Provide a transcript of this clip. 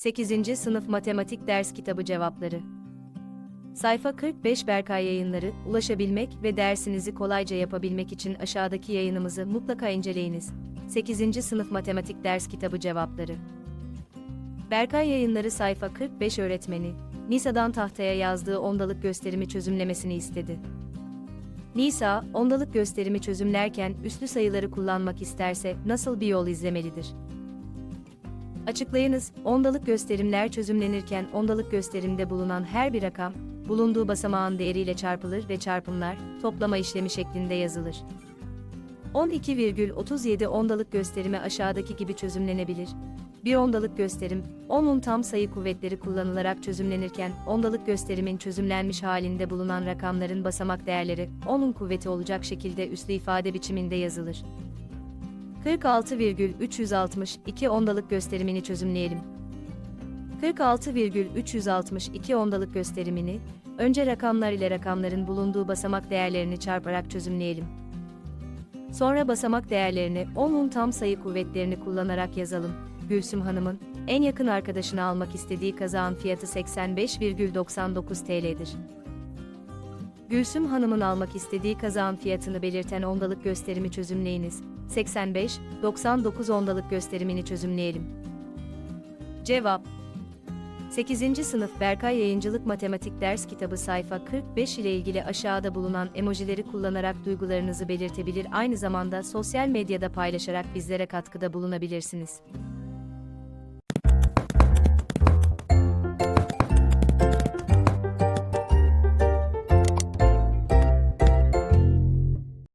8. Sınıf Matematik Ders Kitabı Cevapları Sayfa 45 Berkay Yayınları, ulaşabilmek ve dersinizi kolayca yapabilmek için aşağıdaki yayınımızı mutlaka inceleyiniz. 8. Sınıf Matematik Ders Kitabı Cevapları Berkay Yayınları sayfa 45 öğretmeni, Nisa'dan tahtaya yazdığı ondalık gösterimi çözümlemesini istedi. Nisa, ondalık gösterimi çözümlerken üslü sayıları kullanmak isterse nasıl bir yol izlemelidir? Açıklayınız, ondalık gösterimler çözümlenirken ondalık gösterimde bulunan her bir rakam, bulunduğu basamağın değeriyle çarpılır ve çarpımlar, toplama işlemi şeklinde yazılır. 12,37 ondalık gösterimi aşağıdaki gibi çözümlenebilir. Bir ondalık gösterim, 10'un tam sayı kuvvetleri kullanılarak çözümlenirken, ondalık gösterimin çözümlenmiş halinde bulunan rakamların basamak değerleri, 10'un kuvveti olacak şekilde üslü ifade biçiminde yazılır. 46,362 ondalık gösterimini çözümleyelim. 46,362 ondalık gösterimini, önce rakamlar ile rakamların bulunduğu basamak değerlerini çarparak çözümleyelim. Sonra basamak değerlerini 10'un tam sayı kuvvetlerini kullanarak yazalım. Gülsüm Hanım'ın en yakın arkadaşını almak istediği kazağın fiyatı 85,99 TL'dir. Gülsüm Hanım'ın almak istediği kazağın fiyatını belirten ondalık gösterimi çözümleyiniz. 85, 99 ondalık gösterimini çözümleyelim. Cevap 8. Sınıf Berkay Yayıncılık Matematik Ders Kitabı sayfa 45 ile ilgili aşağıda bulunan emojileri kullanarak duygularınızı belirtebilir aynı zamanda sosyal medyada paylaşarak bizlere katkıda bulunabilirsiniz.